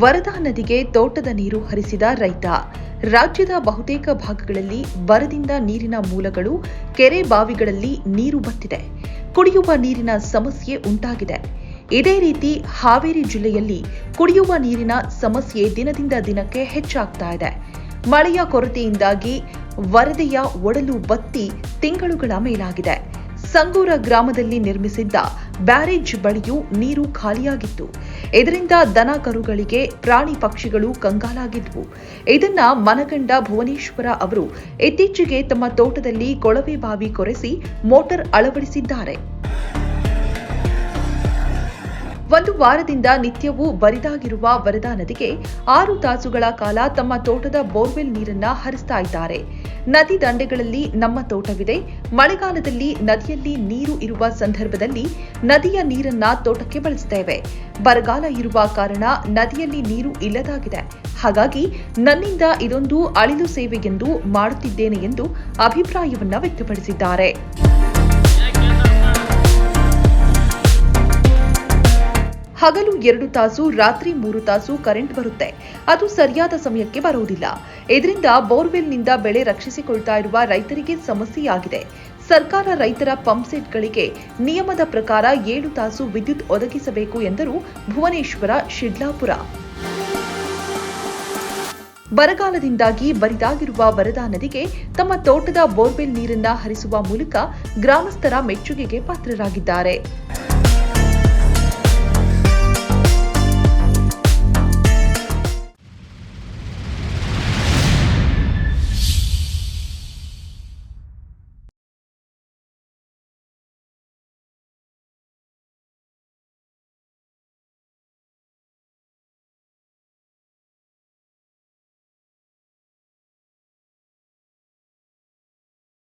ವರದಾ ನದಿಗೆ ತೋಟದ ನೀರು ಹರಿಸಿದ ರೈತ. ರಾಜ್ಯದ ಬಹುತೇಕ ಭಾಗಗಳಲ್ಲಿ ಬರದಿಂದ ನೀರಿನ ಮೂಲಗಳು ಕೆರೆ ಬಾವಿಗಳಲ್ಲಿ ನೀರು ಬತ್ತಿದೆ. ಕುಡಿಯುವ ನೀರಿನ ಸಮಸ್ಯೆ ಉಂಟಾಗಿದೆ. ಇದೇ ರೀತಿ ಹಾವೇರಿ ಜಿಲ್ಲೆಯಲ್ಲಿ ಕುಡಿಯುವ ನೀರಿನ ಸಮಸ್ಯೆ ದಿನದಿಂದ ದಿನಕ್ಕೆ ಹೆಚ್ಚಾಗ್ತಾ ಇದೆ. ಮಳೆಯ ಕೊರತೆಯಿಂದಾಗಿ ವರದೆಯ ಒಡಲು ಬತ್ತಿ ತಿಂಗಳುಗಳ ಮೇಲಾಗಿದೆ. ಸಂಗೂರ ಗ್ರಾಮದಲ್ಲಿ ನಿರ್ಮಿಸಿದ್ದ ಬ್ಯಾರೇಜ್ ಬಳಿಯೂ ನೀರು ಖಾಲಿಯಾಗಿತ್ತು. ಇದರಿಂದ ದನ ಕರುಗಳಿಗೆ ಪ್ರಾಣಿ ಪಕ್ಷಿಗಳು ಕಂಗಾಲಾಗಿದ್ವು. ಇದನ್ನ ಮನಗಂಡ ಭುವನೇಶ್ವರ ಅವರು ಇತ್ತೀಚೆಗೆ ತಮ್ಮ ತೋಟದಲ್ಲಿ ಕೊಳವೆ ಬಾವಿ ಕೊರೆಸಿ ಮೋಟಾರ್ ಅಳವಡಿಸಿದ್ದಾರೆ. ಒಂದು ವಾರದಿಂದ ನಿತ್ಯವೂ ಬರಿದಾಗಿರುವ ವರದಾ ನದಿಗೆ ಆರು ತಾಸುಗಳ ಕಾಲ ತಮ್ಮ ತೋಟದ ಬೋರ್ವೆಲ್ ನೀರನ್ನ ಹರಿಸ್ತಾ ಇದ್ದಾರೆ. ನದಿ ದಂಡೆಗಳಲ್ಲಿ ನಮ್ಮ ತೋಟವಿದೆ. ಮಳೆಗಾಲದಲ್ಲಿ ನದಿಯಲ್ಲಿ ನೀರು ಇರುವ ಸಂದರ್ಭದಲ್ಲಿ ನದಿಯ ನೀರನ್ನ ತೋಟಕ್ಕೆ ಬಳಸುತ್ತೇವೆ. ಬರಗಾಲ ಇರುವ ಕಾರಣ ನದಿಯಲ್ಲಿ ನೀರು ಇಲ್ಲದಾಗಿದೆ. ಹಾಗಾಗಿ ನನ್ನಿಂದ ಇದೊಂದು ಅಳಿಲು ಸೇವೆ ಎಂದು ಮಾಡುತ್ತಿದ್ದೇನೆ ಎಂದು ಅಭಿಪ್ರಾಯವನ್ನ ವ್ಯಕ್ತಪಡಿಸಿದ್ದಾರೆ. ಹಗಲು ಎರಡು ತಾಸು, ರಾತ್ರಿ ಮೂರು ತಾಸು ಕರೆಂಟ್ ಬರುತ್ತೆ. ಅದು ಸರಿಯಾದ ಸಮಯಕ್ಕೆ ಬರುವುದಿಲ್ಲ. ಇದರಿಂದ ಬೋರ್ವೆಲ್ನಿಂದ ಬೆಳೆ ರಕ್ಷಿಸಿಕೊಳ್ತಾ ಇರುವ ರೈತರಿಗೆ ಸಮಸ್ಯೆಯಾಗಿದೆ. ಸರ್ಕಾರ ರೈತರ ಪಂಪ್ಸೆಟ್ಗಳಿಗೆ ನಿಯಮದ ಪ್ರಕಾರ ಏಳು ತಾಸು ವಿದ್ಯುತ್ ಒದಗಿಸಬೇಕು ಎಂದರು ಭುವನೇಶ್ವರ, ಶಿಡ್ಲಾಪುರ. ಬರಗಾಲದಿಂದಾಗಿ ಬರಿದಾಗಿರುವ ವರದಾ ನದಿಗೆ ತಮ್ಮ ತೋಟದ ಬೋರ್ವೆಲ್ ನೀರನ್ನ ಹರಿಸುವ ಮೂಲಕ ಗ್ರಾಮಸ್ಥರ ಮೆಚ್ಚುಗೆಗೆ ಪಾತ್ರರಾಗಿದ್ದಾರೆ.